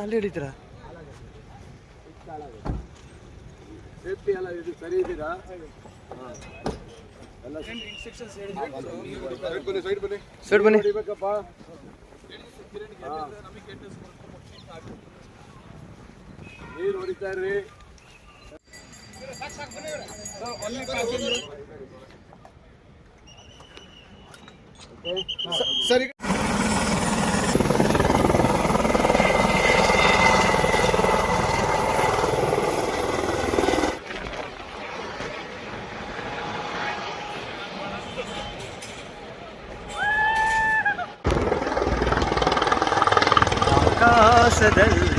ಅಲ್ಲಿ ಹಿಡಿತೀರ ಸೇಫ್ಟಿ ಎಲ್ಲ ಇದು ಸರಿ ಇದ್ದೀರಾ ಎಲ್ಲ ಸೈಡ್ ಬನ್ನಿ. ಸೈಡ್ ಬನ್ನಿ ಸೈಡ್ ಬನ್ನಿ ಹೊಡಿಬೇಕಪ್ಪ. ಹಾ. ನೀರು ಹೊಡಿತಾ ಇರ್ರಿ. ಸರಿ. Barcelona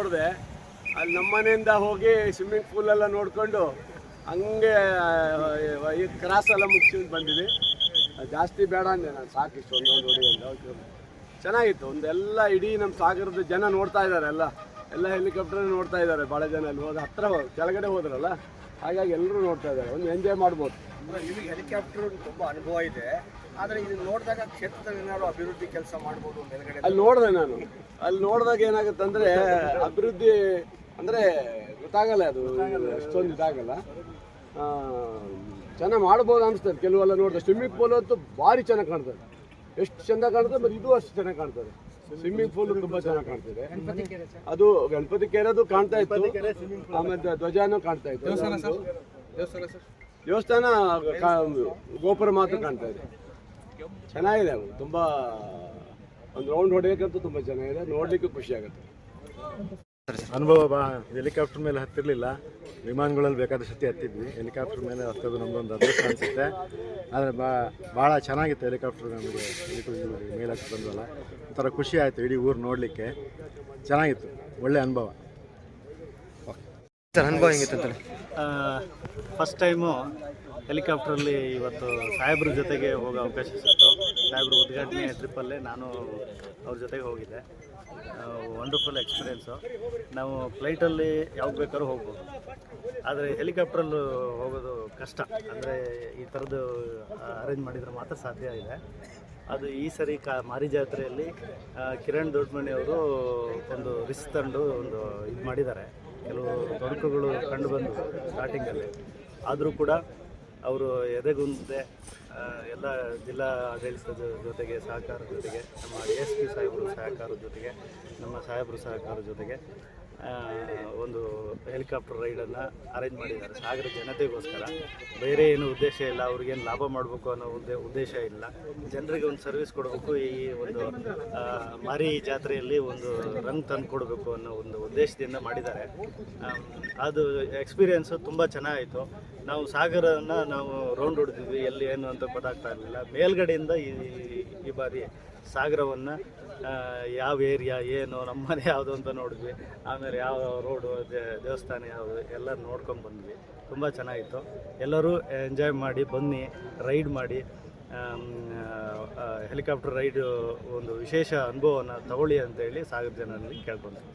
ಹೊಡೆದೆ ಅಲ್ಲಿ ನಮ್ಮನೆಯಿಂದ ಹೋಗಿ ಸ್ವಿಮ್ಮಿಂಗ್ ಪೂಲೆಲ್ಲ ನೋಡಿಕೊಂಡು ಹಂಗೆ ಈ ಕ್ರಾಸ್ ಎಲ್ಲ ಮುಗಿಸಿ ಬಂದಿದ್ವಿ. ಜಾಸ್ತಿ ಬೇಡ ಅಂದೆ ನಾನು, ಸಾಕಿಷ್ಟು ಒಂದೊಂದು ಒಂದು ಹೊಡಿ ಅಂತ ಚೆನ್ನಾಗಿತ್ತು, ಒಂದೆಲ್ಲ ಇಡೀ ನಮ್ಮ ಸಾಗರದ ಜನ ನೋಡ್ತಾ ಇದ್ದಾರೆ ಎಲ್ಲ. ಎಲ್ಲ ಹೆಲಿಕಾಪ್ಟರ್ ನೋಡ್ತಾ ಇದ್ದಾರೆ ಭಾಳ ಜನ ಅಲ್ಲಿ ಹೋದ ಹತ್ರ ಕೆಳಗಡೆ ಹೋದ್ರಲ್ಲ. ಹಾಗಾಗಿ ಎಲ್ಲರೂ ನೋಡ್ತಾ ಇದ್ದಾರೆ. ಒಂದು ಎಂಜಾಯ್ ಮಾಡ್ಬೋದು. ಇಲ್ಲಿ ಹೆಲಿಕಾಪ್ಟರ್ ತುಂಬ ಅನುಭವ ಇದೆ. ಆದರೆ ಇದು ನೋಡಿದಾಗ ಕ್ಷೇತ್ರದಲ್ಲಿ ಏನಾದರೂ ಅಭಿವೃದ್ಧಿ ಕೆಲಸ ಮಾಡ್ಬೋದು ಮೇಲ್ಗಡೆ ಅಲ್ಲಿ ನೋಡಿದೆ ನಾನು. ಅಲ್ಲಿ ನೋಡಿದಾಗ ಏನಾಗುತ್ತೆ ಅಂದರೆ ಅಭಿವೃದ್ಧಿ ಅಂದರೆ ಗೊತ್ತಾಗಲ್ಲ ಅದು. ಅಷ್ಟೊಂದು ಇದಾಗಲ್ಲ. ಚೆನ್ನಾಗಿ ಮಾಡ್ಬೋದು ಅನಿಸ್ತದೆ. ಕೆಲವೆಲ್ಲ ನೋಡಿದೆ ಸ್ವಿಮ್ಮಿಂಗ್ ಪೂಲ್ ಅಂತೂ ಭಾರಿ ಚೆನ್ನಾಗಿ ಕಾಣ್ತದೆ. ಎಷ್ಟು ಚಂದ ಕಾಣ್ತದೆ ಮತ್ತೆ ಇದು ಅಷ್ಟು ಚೆನ್ನಾಗಿ ಕಾಣ್ತದೆ. ಸ್ವಿಮ್ಮಿಂಗ್ ಪೂಲ್ ತುಂಬಾ ಚೆನ್ನಾಗಿ ಕಾಣ್ತಿದೆ. ಅದು ಗಣಪತಿ ಕೆರೆದು ಕಾಣ್ತಾ ಇತ್ತು. ಆಮೇಲೆ ಧ್ವಜಾನು ಕಾಣ್ತಾ ಇತ್ತು. ದೇವಸ್ಥಾನ ಗೋಪುರ ಮಾತ್ರ ಕಾಣ್ತಾ ಇದೆ. ಚೆನ್ನಾಗಿದೆ ತುಂಬಾ ತುಂಬ ಒಂದು ರೌಂಡ್ ಹೊಡೆಯೋಕ್ಕಂತೂ ತುಂಬಾ ಚೆನ್ನಾಗಿದೆ. ನೋಡ್ಲಿಕ್ಕೂ ಖುಷಿ ಆಗುತ್ತೆ. ಅನುಭವ ಬಾ ಹೆಲಿಕಾಪ್ಟರ್ ಮೇಲೆ ಹತ್ತಿರಲಿಲ್ಲ. ವಿಮಾನಗಳಲ್ಲಿ ಬೇಕಾದ ಸತಿ ಹತ್ತಿದ್ವಿ. ಹೆಲಿಕಾಪ್ಟರ್ ಮೇಲೆ ಹತ್ತೋದು ನಮ್ಮದೊಂದು ಅದೃಷ್ಟ ಅನಿಸುತ್ತೆ. ಆದರೆ ಬಾ ಭಾಳ ಚೆನ್ನಾಗಿತ್ತು ಹೆಲಿಕಾಪ್ಟರ್ ನಮಗೆ. ಹೆಲಿಕಾಪ್ಟರ್ ಮೇಲೆ ಹತ್ತಿ ಬಂದಲ್ಲ ಒಂಥರ ಖುಷಿ ಆಯಿತು ಇಡೀ ಊರು ನೋಡಲಿಕ್ಕೆ. ಚೆನ್ನಾಗಿತ್ತು. ಒಳ್ಳೆ ಅನುಭವ. ಸರ್ ಅನುಭವ ಹೆಂಗಿತ್ತು ಅಂತೇಳಿ ಫಸ್ಟ್ ಟೈಮು ಹೆಲಿಕಾಪ್ಟ್ರಲ್ಲಿ ಇವತ್ತು ಸಾಹೇಬ್ರ ಜೊತೆಗೆ ಹೋಗೋ ಅವಕಾಶ ಸಿಕ್ತು. ಸಾಹೇಬ್ರ ಉದ್ಘಾಟನೆ ಟ್ರಿಪ್ಪಲ್ಲೇ ನಾನು ಅವ್ರ ಜೊತೆಗೆ ಹೋಗಿದ್ದೆ. ವಂಡರ್ಫುಲ್ ಎಕ್ಸ್ಪೀರಿಯೆನ್ಸು ನಾವು ಫ್ಲೈಟಲ್ಲಿ ಯಾವಾಗ ಬೇಕಾದ್ರೂ ಹೋಗ್ಬೋದು. ಆದರೆ ಹೆಲಿಕಾಪ್ಟ್ರಲ್ಲೂ ಹೋಗೋದು ಕಷ್ಟ. ಅಂದರೆ ಈ ಥರದ್ದು ಅರೇಂಜ್ ಮಾಡಿದರೆ ಮಾತ್ರ ಸಾಧ್ಯ ಇದೆ. ಅದು ಈ ಸರಿ ಕಾ, ಮಾರಿ ಜಾತ್ರೆಯಲ್ಲಿ ಕಿರಣ್ ಅವರು ಒಂದು ರಿಸ್ಕ್ ತಂದು ಒಂದು ಇದು ಮಾಡಿದ್ದಾರೆ. ಕೆಲವು ತೊಡಕುಗಳು ಕಂಡು ಬಂದು ಸ್ಟಾರ್ಟಿಂಗಲ್ಲಿ ಆದರೂ ಕೂಡ ಅವರು ಎದೆಗುಂದೆ ಎಲ್ಲ ಜಿಲ್ಲಾ ಆಡಳಿತದ ಜೊತೆಗೆ ಸಹಕಾರದ ಜೊತೆಗೆ, ನಮ್ಮ ಎಸ್ ಪಿ ಸಾಹೇಬರು ಸಹಕಾರದ ಜೊತೆಗೆ, ನಮ್ಮ ಸಾಹೇಬರು ಸಹಕಾರದ ಜೊತೆಗೆ ಒಂದು ಹೆಲಿಕಾಪ್ಟರ್ ರೈಡನ್ನು ಅರೇಂಜ್ ಮಾಡಿದ್ದಾರೆ. ಸಾಗರ ಜನತೆಗೋಸ್ಕರ. ಬೇರೆ ಏನು ಉದ್ದೇಶ ಇಲ್ಲ, ಅವ್ರಿಗೇನು ಲಾಭ ಮಾಡಬೇಕು ಅನ್ನೋ ಉದ್ದೇ, ಉದ್ದೇಶ ಇಲ್ಲ. ಜನರಿಗೆ ಒಂದು ಸರ್ವಿಸ್ ಕೊಡಬೇಕು, ಈ ಒಂದು ಮಾರಿ ಜಾತ್ರೆಯಲ್ಲಿ ಒಂದು ರಂಗ್ ತಂದು ಕೊಡಬೇಕು ಅನ್ನೋ ಒಂದು ಉದ್ದೇಶದಿಂದ ಮಾಡಿದ್ದಾರೆ. ಅದು ಎಕ್ಸ್ಪೀರಿಯೆನ್ಸು ತುಂಬ ಚೆನ್ನಾಗಿತ್ತು ನಾವು ಸಾಗರನ ನಾವು ರೌಂಡ್ ಹೊಡೆದಿದ್ವಿ, ಎಲ್ಲಿ ಏನು ಅಂತ ಗೊತ್ತಾಗ್ತಾ ಇರಲಿಲ್ಲ. ಮೇಲ್ಗಡೆಯಿಂದ ಈ ಈ ಬಾರಿ ಸಾಗರವನ್ನು ಯಾವ ಏರಿಯಾ, ಏನು, ನಮ್ಮ ಮನೆ ಯಾವುದು ಅಂತ ನೋಡಿದ್ವಿ. ಆಮೇಲೆ ಯಾವ ರೋಡು ದೇವಸ್ಥಾನ ಯಾವುದು, ಎಲ್ಲ ನೋಡ್ಕೊಂಡು ಬಂದ್ವಿ. ತುಂಬ ಚೆನ್ನಾಗಿತ್ತು. ಎಲ್ಲರೂ ಎಂಜಾಯ್ ಮಾಡಿ, ಬನ್ನಿ ರೈಡ್ ಮಾಡಿ ಹೆಲಿಕಾಪ್ಟರ್ ರೈಡು ಒಂದು ವಿಶೇಷ ಅನುಭವವನ್ನು ತಗೊಳ್ಳಿ ಅಂತೇಳಿ ಸಾಗರ ಜನರಲ್ಲಿ ಕೇಳ್ಕೊತೀನಿ